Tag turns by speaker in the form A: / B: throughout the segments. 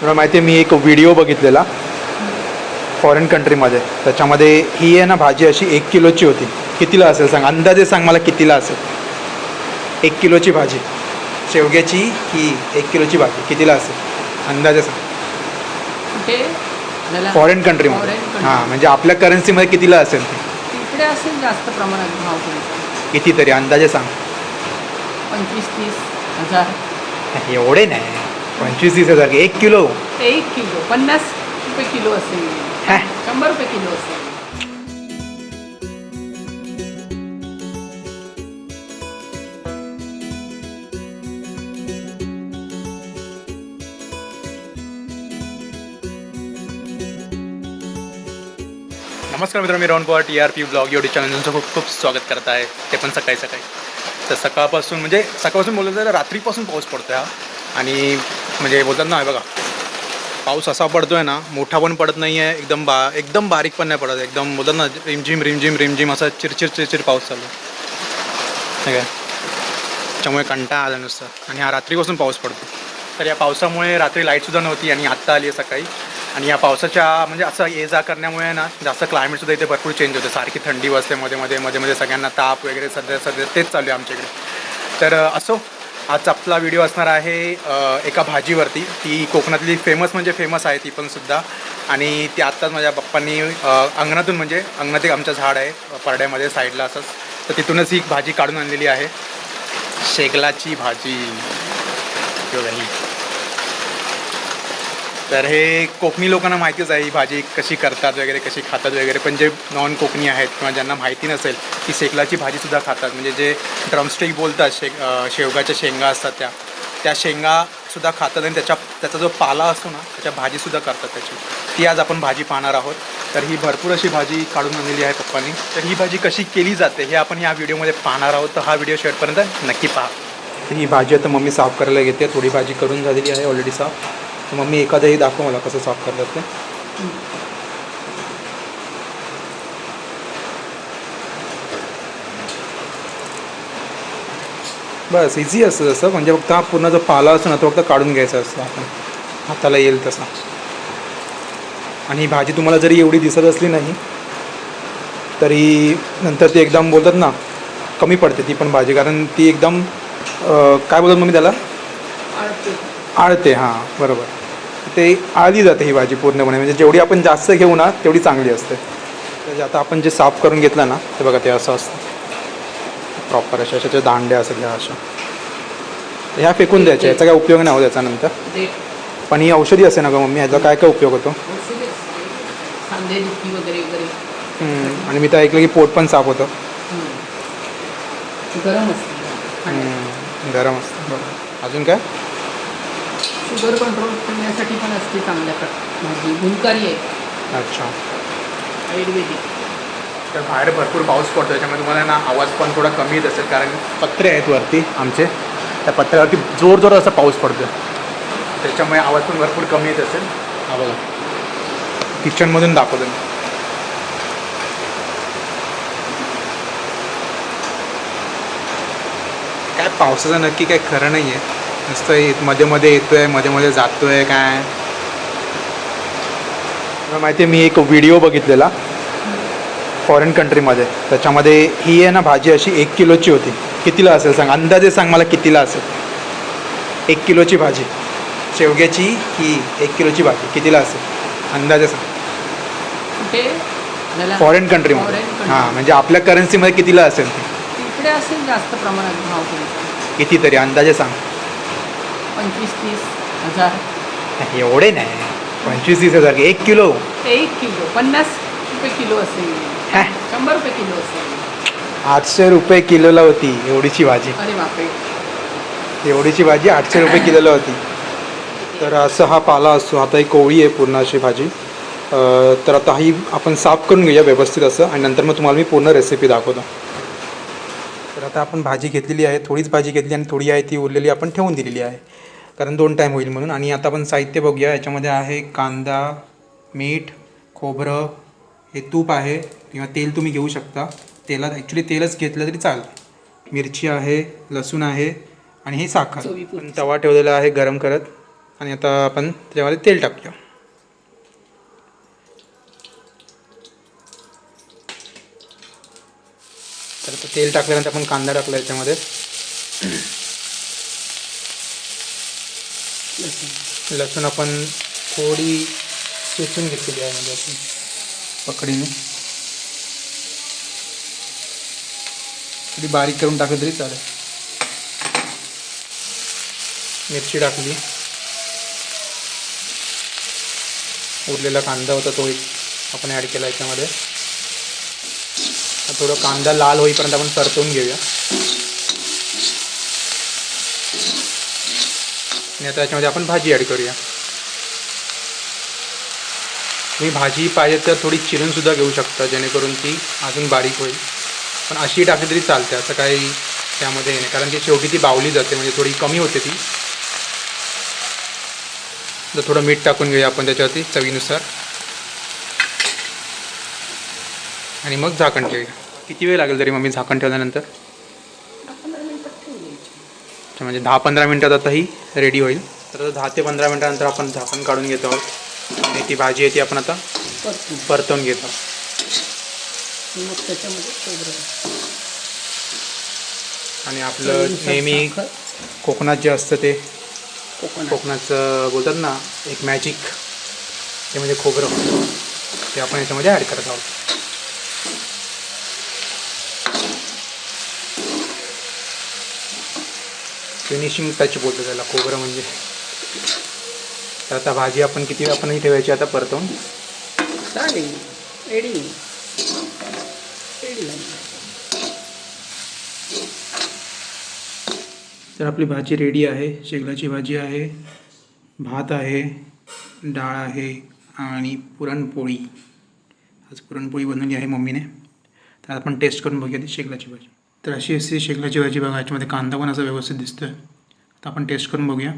A: तुला माहिती आहे मी एक व्हिडिओ बघितलेला फॉरेन कंट्रीमध्ये त्याच्यामध्ये ही आहे ना भाजी अशी एक किलोची होती. कितीला असेल सांग? अंदाजे सांग मला कितीला असेल. एक किलोची भाजी. शेवग्याची ही एक किलोची भाजी. कितीला असेल? अंदाजे सांग? फॉरेन कंट्रीमध्ये. हां म्हणजे आपल्या करन्सीमध्ये कितीला असेल ती?
B: तिकडे असेल जास्त प्रमाणात भाव
A: कितीतरी अंदाजे सांग.
B: पंचवीस तीस हजार.
A: एवढे नाही. पंचवीस तीस हजार एक किलो.
B: एक किलो. पन्नास रुपये किलो असेल.
A: हा.
B: शंभर रुपये किलो असेल.
A: नमस्कार मित्रांनो मी round power T R P blog YouTube channel तुमचं खूप खूप स्वागत करत आहे. ते पण सकाळी सकाळी. तर सकाळपासून म्हणजे सकाळपासून बोललं तर रात्रीपासून पाऊस पडतो हा. आणि म्हणजे बोलतात ना हे बघा. पाऊस असा पडतो आहे ना मोठा पण पडत नाही आहे एकदम बा एकदम बारीक पण नाही पडत. एकदम बोलतात ना रिमझिम रिमझिम रिमझिम असा चिरचिर चिरचिर पाऊस चालू आहे. काय? त्याच्यामुळे कंटाळा आला नुसतं. आणि हा रात्रीपासून पाऊस पडतो. तर या पावसामुळे रात्री लाईटसुद्धा नव्हती आणि आत्ता आली आहे सकाळी. आणि या पावसाच्या म्हणजे असं ये जा करण्यामुळे ना जास्त क्लायमेटसुद्धा इथे भरपूर चेंज होते. सारखी थंडी बसते मध्ये मध्ये मध्ये मध्ये सगळ्यांना ताप वगैरे सध्या सध्या तेच चालू आहे आमच्याकडे तर असो आज आपला व्हिडिओ असणार आहे एका भाजीवरती. ती कोकणातली फेमस म्हणजे फेमस आहे ती पण सुद्धा. आणि ती आत्ताच माझ्या पप्पांनी अंगणातून म्हणजे अंगणात एक आमचं झाड आहे परड्यामध्ये साईडला असंच. तर तिथूनच ही भाजी काढून आणलेली आहे. शेगलाची भाजी. हे तर हे कोकणी लोकांना माहितीच आहे ही भाजी कशी करतात वगैरे कशी खातात वगैरे पण जे नॉन कोकणी आहेत किंवा ज्यांना माहिती नसेल की शेकलाची भाजीसुद्धा खातात. म्हणजे जे ड्रमस्टिक बोलतात शे शेवगाच्या शेंगा असतात त्या त्या शेंगासुद्धा खातात आणि त्याच्या त्याचा जो पाला असतो ना त्याच्या भाजीसुद्धा करतात त्याची. ती आज आपण भाजी पाहणार आहोत. तर ही भरपूर अशी भाजी काढून आणलेली आहे पप्पांनी. तर ही भाजी कशी केली जाते हे आपण या व्हिडिओमध्ये पाहणार आहोत. तर हा व्हिडिओ शेवटपर्यंत नक्की पहा. ही भाजी आता मम्मी साफ करायला घेते थोडी भाजी करून झालेली आहे ऑलरेडी साफ. तर मम्मी एखादंही दाखव मला कसं साफ करतात ते. बस इझी असतं तसं. म्हणजे फक्त हा पूर्ण जो पाला असतो ना तो फक्त काढून घ्यायचा असतो आपण. हाताला येईल तसा. आणि ही भाजी तुम्हाला जरी एवढी दिसत असली नाही तरी नंतर ती एकदम बोलतात ना कमी पडते ती पण भाजी. कारण ती एकदम काय बोलतात मम्मी त्याला?
B: आळते.
A: आळते हां बरोबर. ते आळली जाते ही भाजी पूर्णपणे. म्हणजे जेवढी आपण जास्त घेऊ ना तेवढी चांगली असते. तर जे आता आपण जे साफ करून घेतलं ना ते बघा ते असं असतं. प्रॉपर अशा अशा दांड्या असतात ह्या अशा. ह्या फेकून द्यायच्या याचा काय उपयोग नाही होत याच्यानंतर
B: देठ
A: पण ही औषधी असते ना गं मम्मी ह्याचा काय काय उपयोग होतो? आणि मी तर ऐकलं की पोट पण साफ होतं.
B: गरम असते.
A: गरम असतं. बरं. अजून काय?
B: शुगर कंट्रोल करण्यासाठी पण असते चांगल्या प्रकार. भाजी गुणकारी आहे.
A: अच्छा.
B: आयुर्वेदिक.
A: तर बाहेर भरपूर पाऊस पडतो त्याच्यामुळे तुम्हाला ना आवाज पण थोडा कमी येत असेल कारण पत्रे आहेत वरती आमचे. त्या पत्र्यावरती जोर जोर असा पाऊस पडतो त्याच्यामुळे आवाज पण भरपूर कमी येत असेल. हा बघा. किचनमधून दाखवतो मी. काय पावसाचं नक्की काय खरं नाही आहे नुसतं येत- मध्ये मध्ये येतोयमध्ये मध्ये जातोय काय? तुला माहिती आहे मी एक व्हिडिओ बघितलेला फॉरेन कंट्रीमध्ये त्याच्यामध्ये ही आहे ना भाजी अशी एक किलोची होती. कितीला असेल सांग? अंदाजे सांग मला कितीला असेल. एक किलोची भाजी. शेवग्याची ही एक किलोची भाजी. कितीला असेल? अंदाजे सांग? फॉरेन कंट्रीमध्ये. हां म्हणजे आपल्या करन्सीमध्ये कितीला असेल ती?
B: तिकडे असेल जास्त प्रमाणात भाव तुमचा.
A: कितीतरी अंदाजे सांग.
B: पंचवीस तीस हजार.
A: एवढे नाही. पंचवीस तीस हजार एक किलो.
B: एक किलो पन्नास रुपये किलो असेल. शंभर रुपये किलो असेल.
A: आठशे रुपये किलोला होती एवढीची भाजी.
B: अरे बापरे.
A: एवढीची भाजी आठशे रुपये किलोला होती. तर असं हा पाला असतो. आता ही कोवळी आहे पूर्ण अशी भाजी. तर आता ही आपण साफ करून घेऊया व्यवस्थित असं. आणि नंतर मग तुम्हाला मी पूर्ण रेसिपी दाखवतो. तर आता आपण भाजी घेतलेली आहे थोडीच भाजी घेतली आणि थोडी आहे ती उरलेली आपण ठेवून दिलेली आहे. कारण दोन टाईम होईल म्हणून. आणि आता आपण साहित्य बघूया. याच्यामध्ये आहे कांदा मीठ खोबरं हे तूप आहे. किंवा तेल तुम्ही घेऊ शकता. तेलात ॲक्च्युली तेलच घेतलं तरी चालेल मिरची आहे लसूण आहे आणि हे साखर. तवा ठेवलेला आहे गरम करत. आणि आता आपण त्याच्यामध्ये तेल टाकूया. तर तेल टाकल्यानंतर आपण कांदा टाकला याच्यामध्ये.
B: लसूण.
A: आपण थोडी चेचून घेतलेली आहे म्हणजे आपण पकडीने. थोडी बारीक करून टाकली तरी चालेल. मिरची टाकली. उरलेला कांदा होता तो एक आपण ॲड केला याच्यामध्ये. थोडं कांदा लाल होईपर्यंत आपण परतवून घेऊया. आणि आता याच्यामध्ये आपण भाजी ॲड करूया. तुम्ही भाजी पाहिजे तर थोडी चिरूनसुद्धा घेऊ शकता जेणेकरून ती अजून बारीक होईल. पण अशी टाकली तरी चालते असं काही त्यामध्ये नाही. कारण की शेवटी ती बावली जाते म्हणजे थोडी कमी होते ती. तर थोडं मीठ टाकून घेऊया आपण त्याच्यावरती चवीनुसार. आणि मग झाकण ठेवूया. किती वेळ लागेल तरी मम्मी झाकण ठेवल्यानंतर? अच्छा, म्हणजे दहा पंधरा मिनटात आता ही रेडी होईल. तर दहा ते पंधरा मिनटानंतर आपण झाकण काढून घेत आहोत. आणि ती भाजी आहे ती आपण आता
B: परतून.
A: परतवून घेत
B: मग
A: आणि आपलं नेहमी कोकणात जे असतं ते कोकणाचं बोलतात ना एक मॅजिक ते म्हणजे खोबरं. ते आपण याच्यामध्ये ॲड करत आहोत. फिनिशिंग टच बोलतो त्याला खोबरं म्हणजे. तर आता भाजी आपण किती वेळ आपण ही ठेवायची आता परतवून
B: चालेल.
A: तर आपली भाजी रेडी आहे. शेगलाची भाजी आहे. भात आहे. डाळ आहे. आणि पुरणपोळी. आज पुरणपोळी बनवली आहे मम्मीने. तर आपण टेस्ट करून बघूया ती शेगलाची भाजी. तर अशी अशी शेगलाची भाजी बघा याच्यामध्ये कांदा पण असा व्यवस्थित दिसतो आहे तर आपण टेस्ट करून बघूया.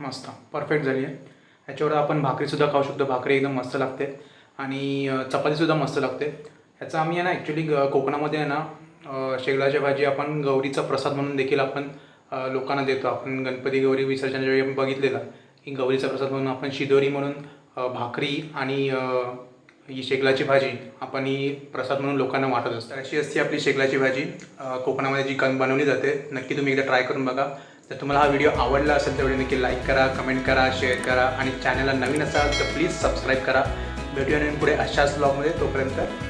A: मस्त. परफेक्ट झाली आहे. याच्यावर आपण भाकरीसुद्धा खाऊ शकतो. भाकरी एकदम मस्त लागते. आणि चपातीसुद्धा मस्त लागते. ह्याचा आम्ही आहे ना ॲक्च्युली कोकणामध्ये आहे ना अ, शेगलाची भाजी आपण गौरीचा प्रसाद म्हणून देखील आपण लोकांना देतो. आपण गणपती गौरी विसर्जनाच्या वेळी आपण बघितलेलं. की गौरीचा प्रसाद म्हणून आपण शिदोरी म्हणून भाकरी आणि ही शेगलाची भाजी आपण ही प्रसाद म्हणून लोकांना वाटत असतो. अशी असते आपली शेगलाची भाजी. कोकणामध्ये जी कण बनवली जाते नक्की तुम्ही एकदा ट्राय करून बघा. जर तुम्हाला हा व्हिडिओ आवडला असेल तर व्हिडिओ नक्की लाईक करा कमेंट करा शेअर करा आणि चॅनलला नवीन असाल तर प्लीज सबस्क्राईब करा. भेटूया नवीन पुढे अशाच ब्लॉगमध्ये तोपर्यंत